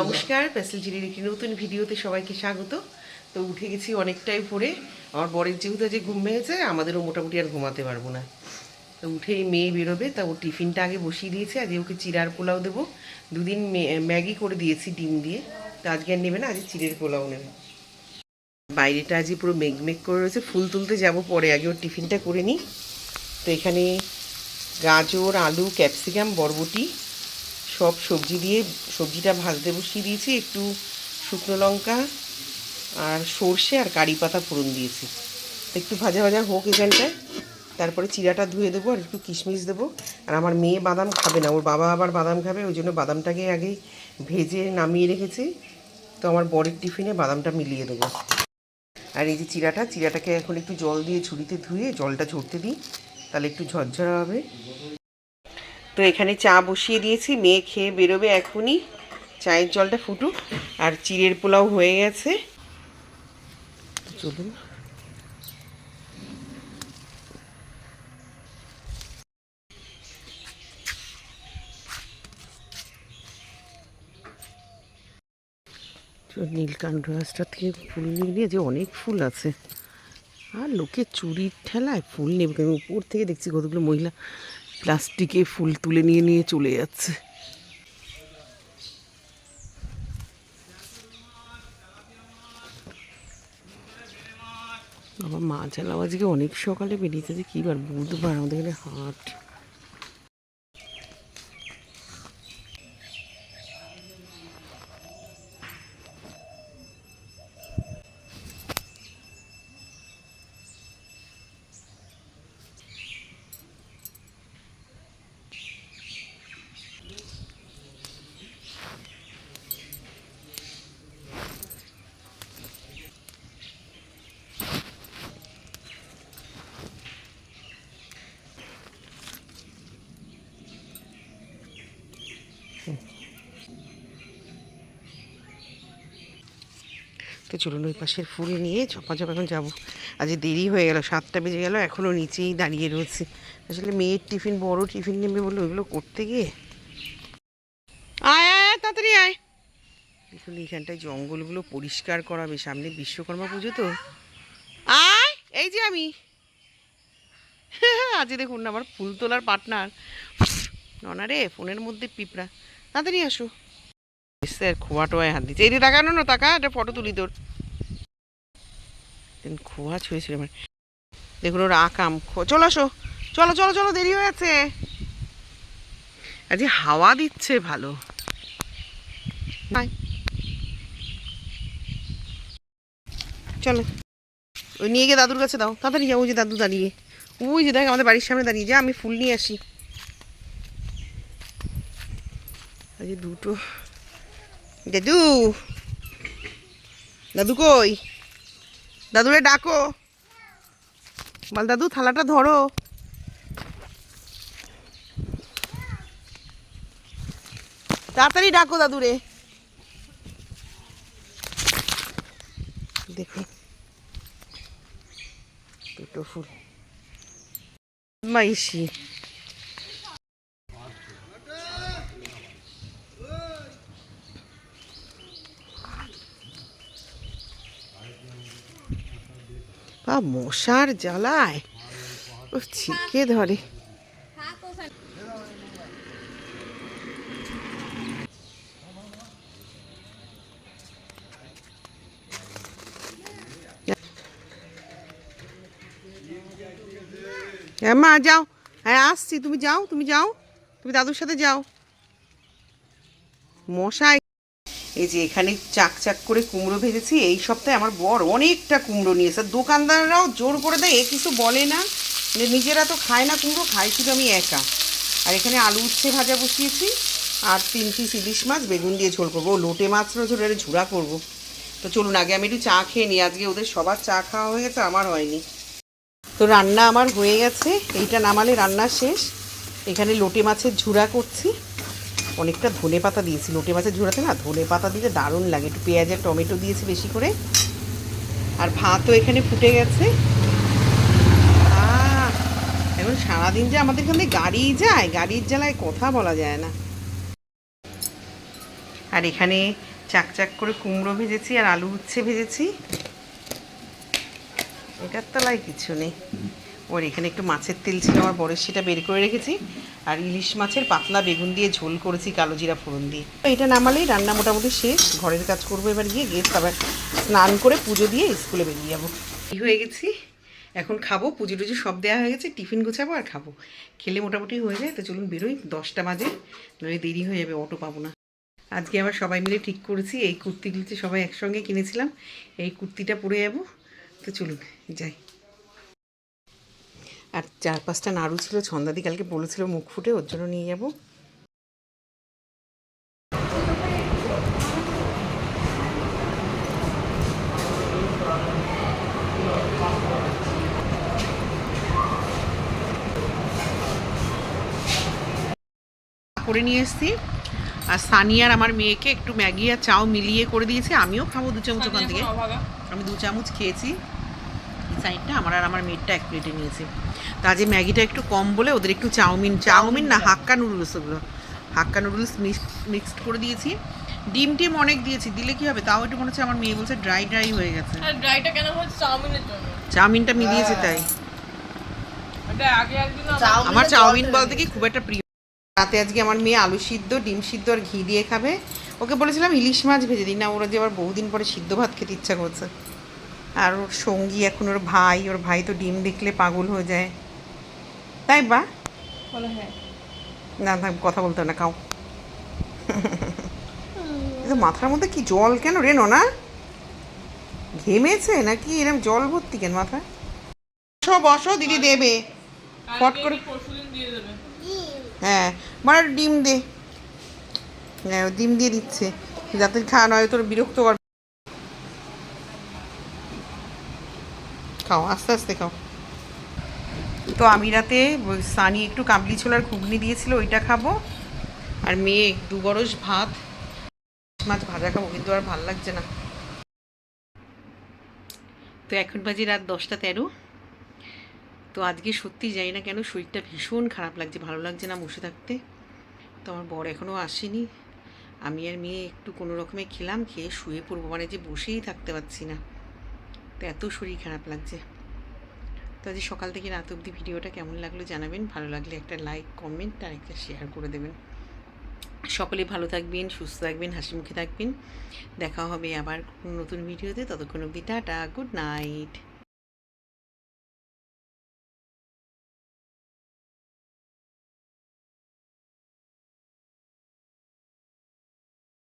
নমস্কার প্যাসেল জিরির একটি নতুন ভিডিওতে সবাইকে স্বাগত। তো উঠে গেছি অনেকটাই পরে আমার বরের যেহেতু যে ঘুম ভেঙেছে, আমাদেরও মোটামুটি আর ঘুমাতে পারব না। তো উঠেই মেয়ে বেরোবে, তা ও টিফিনটা আগে বসিয়ে দিয়েছে, আজকে ওকে চিড়ার পোলাও দেবো। দুদিন ম্যাগি করে দিয়েছি ডিম দিয়ে। তো আজকে আর নেবে না, আজকে চিড়ের পোলাও নেবে। বাইরেটা আজকে পুরো মেঘ মেঘ করে রয়েছে, ফুল তুলতে যাব পরে, আগে ওর টিফিনটা করে নিই। তো এখানে গাজর, আলু, ক্যাপসিকাম, বরবটি, সব সবজি দিয়ে সবজিটা ভাজতে বসিয়ে দিয়েছি, একটু শুকনো লঙ্কা আর সর্ষে আর কারি পাতা ফোড়ন দিয়েছি। একটু ভাজা ভাজা হোক এখানটায়, তারপরে চিরাটা ধুয়ে দেবো আর একটু কিশমিশ দেবো। আর আমার মেয়ে বাদাম খাবে না, ওর বাবা আবার বাদাম খাবে, ওই জন্য বাদামটাকে আগে ভেজে নামিয়ে রেখেছি। তো আমার বরের টিফিনে বাদামটা মিলিয়ে দেবো। আর এই যে চিরাটা, চিরাটাকে এখন একটু জল দিয়ে ঝুড়িতে ধুয়ে জলটা ঝরতে দিই, তাহলে একটু ঝরঝরা হবে। তো এখানে চা বসিয়ে দিয়েছি মেয়ে খেয়ে বেরোবে এখনই। চায়ের জলটা ফুটুক আর চিড়ের পোলাও হয়ে গেছে। চলুন। তো নীলকাণ্ড গাছটা থেকে ফুল নিয়ে যে অনেক ফুল আছে। আর লোকে চুরির ঠেলায় ফুল নেবে উপর থেকে দেখছি কতগুলো মহিলা প্লাস্টিকে ফুল তুলে নিয়ে নিয়ে চলে যাচ্ছে। আমার মা আজকে অনেক সকালে বেরিয়েছে যে কী বার বুধবার আমাদের এখানে হাট। তো চলুন ওই পাশের ফুল নিয়ে ঝপাঝপ এখন যাব। আজ দেরি হয়ে গেল, সাতটা বেজে গেল এখনও নিচেই দাঁড়িয়ে রয়েছে। আসলে মেয়ের টিফিন, বড় টিফিন নেবে বলে ওইগুলো করতে গিয়ে। আয় আয় তাড়াতাড়ি আয়। দেখুন এইখানটায় জঙ্গলগুলো পরিষ্কার করাবে সামনে বিশ্বকর্মা পুজো তো। আয়, এই যে আমি। আজ দেখুন আমার ফুল তোলার পার্টনার। ননা রে, ফোনের মধ্যে পিঁপড়া। তাড়াতাড়ি আসো। স্যার খোয়া হাত দিচ্ছে। যে তাকানো না, তাকা, একটা ফটো তুলি তোর। খোয়া ছুঁয়েছিল আমার। দেখুন ওর আকাম চলো আসো। চলো চলো চলো, দেরি হয়ে যাচ্ছে। আজকে হাওয়া দিচ্ছে ভালো। চলো। ওই নিয়ে গিয়ে দাদুর কাছে দাও। তাড়াতাড়ি যাও, ওই যে দাদু দাঁড়িয়ে। ওই যে দেখ, আমাদের বাড়ির সামনে দাঁড়িয়ে। যা, আমি ফুল নিয়ে আসি। আজ দুটো। দাদু। দাদু কই? দাদুরে ডাকো। বল দাদু, থালাটা ধরো। তাড়াতাড়ি ডাকো দাদুরে। দেখুন দুটো ফুল। মাইশি বা মশার জ্বালায়। ও ছিকে ধরে। হ্যাঁ মা, যাও। হ্যাঁ আসছি। তুমি যাও তুমি যাও। তুমি দাদুর সাথে যাও। মশাই। এই যে এখানে চাক চাক করে কুমড়ো ভেজেছি, এই সপ্তাহে আমার বর অনেকটা কুমড়ো নিয়েছে দোকানদাররাও জোর করে দেয়, এ কিছু বলে না। যে নিজেরা তো খায় না কুমড়ো খাই শুধু আমি একা। আর এখানে আলু উচ্ছে ভাজা বসিয়েছি, আর তিন পিস ইলিশ মাছ, বেগুন দিয়ে ঝোল করব। লোটে মাছ রয়েছে ওটা ঝুড়া করব। তো চলুন, আগে আমি একটু চা খেয়ে নিই। আজকে ওদের সবার চা খাওয়া হয়ে গেছে, আমার হয়নি। তো রান্না আমার হয়ে গেছে, এইটা নামালে রান্না শেষ। এখানে লোটে মাছের ঝুড়া করছি। অনেকটা ধনে পাতা দিয়েছি, লোটে মাছের ঝুড়াতে না ধনে পাতা দিলে দারুণ লাগে। একটু পেঁয়াজ আর টমেটো দিয়েছি বেশি করে। আর ভাতও এখানে ফুটে গেছে। এখন সারাদিন যে আমাদের এখানে গাড়ি যায়, গাড়ির জ্বালায় কথা বলা যায় না। আর এখানে চাকচাক করে কুমড়ো ভেজেছি আর আলু উচ্ছে ভেজেছি। এটার তলায় কিছু নেই। ওর এখানে একটু মাছের তেল ছিল, আমার বরের সেটা বের করে রেখেছি। আর ইলিশ মাছের পাতলা বেগুন দিয়ে ঝোল করেছি, কালো জিরা ফোড়ন দিয়ে। এটা নামালেই রান্না মোটামুটি শেষ। ঘরের কাজ করব এবার গিয়ে গেস্ট আবার স্নান করে পুজো দিয়ে স্কুলে বেরিয়ে যাব। হয়ে গেছি। এখন খাব, পুজো টুজো সব দেওয়া হয়ে গেছে, টিফিন গোছাবো আর খাব। খেলে মোটামুটি হয়ে যায়, তো চলুন বেরোই, দশটা বাজে, নইলে দেরি হয়ে যাবে, অটো পাবো না। আজকে আবার সবাই মিলে ঠিক করেছি, এই কুর্তিগুলোতে সবাই একসঙ্গে কিনেছিলাম, এই কুর্তিটা পরে যাব, তো চলুন, যাই। আর চার পাঁচটা নাড়ু ছিল ছন্দাদি কালকে বলেছিল মুখ ফুটে ওর জন্য নিয়ে যাব। করে নিয়ে এসেছি। আর সানিয়ার আমার মেয়েকে একটু ম্যাগি আর চাও মিলিয়ে করে দিয়েছি আমিও খাব দু চামচ ওখান থেকে। আমি দু চামচ খেয়েছি। সাইডটা আমার আর আমার মেয়েরটা এক প্লেটে নিয়েছি। তা আজ ম্যাগিটা একটু কম বলে ওদের একটু চাউমিন চাউমিন না হাক্কা নুডলস ওগুলো। হাক্কা নুডলস মিক্সড করে দিয়েছি। ডিম টিম অনেক দিয়েছি দিলে কি হবে? তাও একটু মনে হচ্ছে আমার মেয়ে বলছে ড্রাই ড্রাই হয়ে গেছে। ড্রাইটা কেন হচ্ছে? চাউমিনের জন্য। চাউমিনটা মিলিয়েছে তাই। আমার চাউমিন বলতে কি খুব একটা প্রিয়। রাতে আজকে আমার মেয়ে আলু সিদ্ধ ডিম সিদ্ধ আর ঘি দিয়ে খাবে। ওকে বলেছিলাম ইলিশ মাছ ভেজে দিই। না ওরা যে আবার বহুদিন পরে সিদ্ধ ভাত খেতে ইচ্ছা করছে। আর ওর সঙ্গী এখন ওর ভাই ওর ভাই তো ডিম দেখলে পাগল হয়ে যায়। তাই বা? না থাক কথা বলতে না খাও। তো মাথার মধ্যে কি জল কেন রেনো না ঘেমেছে নাকি? এরকম জল ভর্তি কেন মাথা? বসো বসো দিদি দেবে। ফট করে হ্যাঁ মানে ডিম দে। হ্যাঁ ডিম দিয়ে দিচ্ছে। যাতে খাওয়া নয় তোর বিরক্ত কর খাও, আস্তে আস্তে খাও। তো আমি রাতে সানি একটু কাবলি ছোলার ঘুগনি দিয়েছিল, ওইটা খাব। আর মেয়ে দু বরস ভাত। মাছ ভাজা খাব, কিন্তু আর ভালো লাগছে না। তো এখন বাজে রাত দশটা তেরো। তো আজকে সত্যি যাই না কেন শরীরটা ভীষণ খারাপ লাগছে, ভালো লাগছে না বসে থাকতে। তো আমার বর এখনও আসেনি। আমি আর মেয়ে একটু কোনো রকমে খেলাম, খেয়ে শুয়ে পড়ব মানে যে বসেই থাকতে পারছি না। তো এত শরীর খারাপ লাগছে। তো আজ সকাল থেকে রাত অবধি ভিডিওটা কেমন লাগল জানাবেন। ভালো লাগলে একটা লাইক কমেন্ট আর একটা শেয়ার করে দেবেন। সকলে ভালো থাকবেন, সুস্থ থাকবেন, হাসি মুখে থাকবেন। দেখা হবে আবার নতুন ভিডিওতে। ততক্ষণ অবধি টাটা গুড নাইট